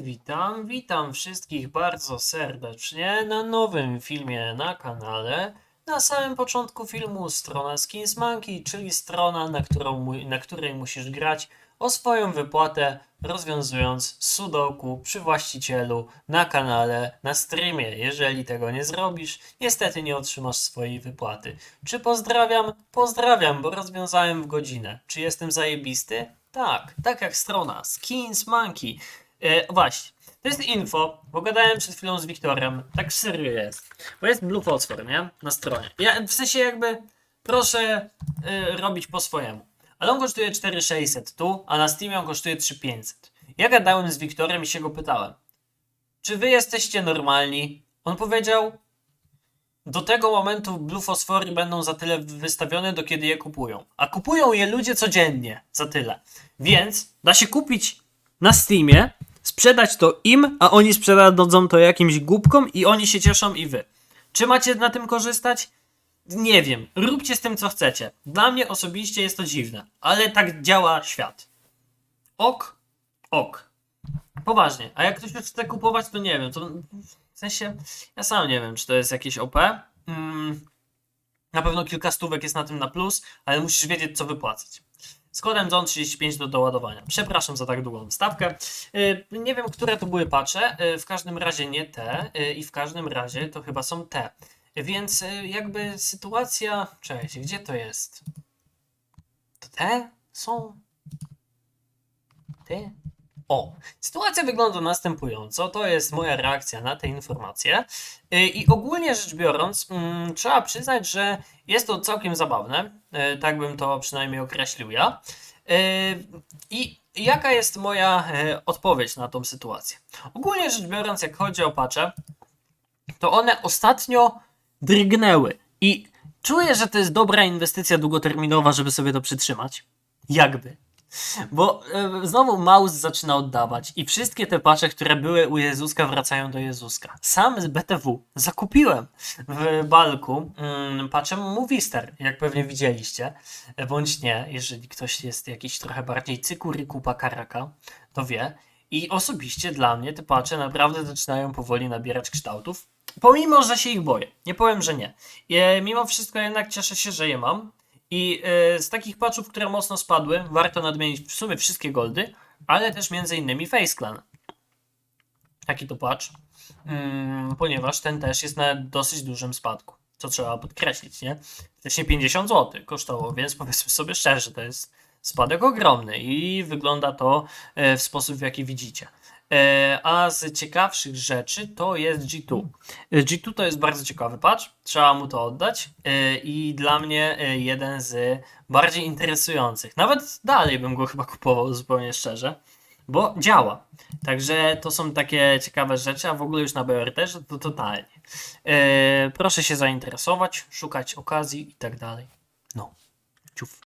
witam, witam wszystkich bardzo serdecznie na nowym filmie na kanale. Na samym początku filmu strona Skins Monkey, czyli strona, na, którą, na której musisz grać o swoją wypłatę, rozwiązując sudoku przy właścicielu na kanale, na streamie. Jeżeli tego nie zrobisz, niestety nie otrzymasz swojej wypłaty. Czy pozdrawiam? Pozdrawiam, bo rozwiązałem w godzinę. Czy jestem zajebisty? Tak, tak jak strona Skins Monkey. E, właśnie, to jest info, bo gadałem przed chwilą z Wiktorem, tak serio jest. Bo jest Blue Phosphor, nie? Na stronie. Ja w sensie jakby proszę e, robić po swojemu. Ale on kosztuje 4600 tu, a na Steamie on kosztuje 3500. Ja gadałem z Wiktorem i się go pytałem, czy wy jesteście normalni? On powiedział, do tego momentu Blue Fosfory będą za tyle wystawione, do kiedy je kupują. A kupują je ludzie codziennie za tyle. Więc da się kupić na Steamie, sprzedać to im, a oni sprzedadzą to jakimś głupkom i oni się cieszą i wy. Czy macie na tym korzystać? Nie wiem. Róbcie z tym co chcecie. Dla mnie osobiście jest to dziwne, ale tak działa świat. Ok, ok. Poważnie. A jak ktoś już chce kupować, to nie wiem. To w sensie, ja sam nie wiem, czy to jest jakieś OP. Mm, na pewno kilka stówek jest na tym na plus, ale musisz wiedzieć, co wypłacać. Z kodem ZON35 do doładowania. Przepraszam za tak długą stawkę. Yy, nie wiem, które to były patche. Yy, w każdym razie nie te yy, i w każdym razie to chyba są te. Więc jakby sytuacja... Czekajcie, gdzie to jest? To te są? Te? O, sytuacja wygląda następująco. To jest moja reakcja na te informacje. Yy, I ogólnie rzecz biorąc, mm, trzeba przyznać, że jest to całkiem zabawne. Yy, Tak bym to przynajmniej określił ja. Yy, I jaka jest moja yy, odpowiedź na tą sytuację? Ogólnie rzecz biorąc, jak chodzi o pacze, to one ostatnio drgnęły. I czuję, że to jest dobra inwestycja długoterminowa, żeby sobie to przytrzymać. Jakby. Bo e, znowu Maus zaczyna oddawać i wszystkie te pacze, które były u Jezuska, wracają do Jezuska. Sam z BTW zakupiłem w Balku mm, paczem Movistar, jak pewnie widzieliście, bądź nie, jeżeli ktoś jest jakiś trochę bardziej cykuryku pakaraka, to wie. I osobiście dla mnie te pacze naprawdę zaczynają powoli nabierać kształtów, pomimo, że się ich boję. Nie powiem, że nie. E, mimo wszystko jednak cieszę się, że je mam. I e, z takich patchów, które mocno spadły, warto nadmienić w sumie wszystkie goldy, ale też innymi Face Clan. Taki to patch, mm, ponieważ ten też jest na dosyć dużym spadku, co trzeba podkreślić, nie? Wcześniej 50 zł kosztowało, więc powiedzmy sobie szczerze, to jest spadek ogromny i wygląda to e, w sposób, w jaki widzicie. E, A z ciekawszych rzeczy to jest G2. E, G2 to jest bardzo ciekawy patch, trzeba mu to oddać i dla mnie jeden z bardziej interesujących. Nawet dalej bym go chyba kupował zupełnie szczerze, bo działa. Także to są takie ciekawe rzeczy, a w ogóle już na BRT, że to totalnie. Proszę się zainteresować, szukać okazji i tak dalej. No, ciuf.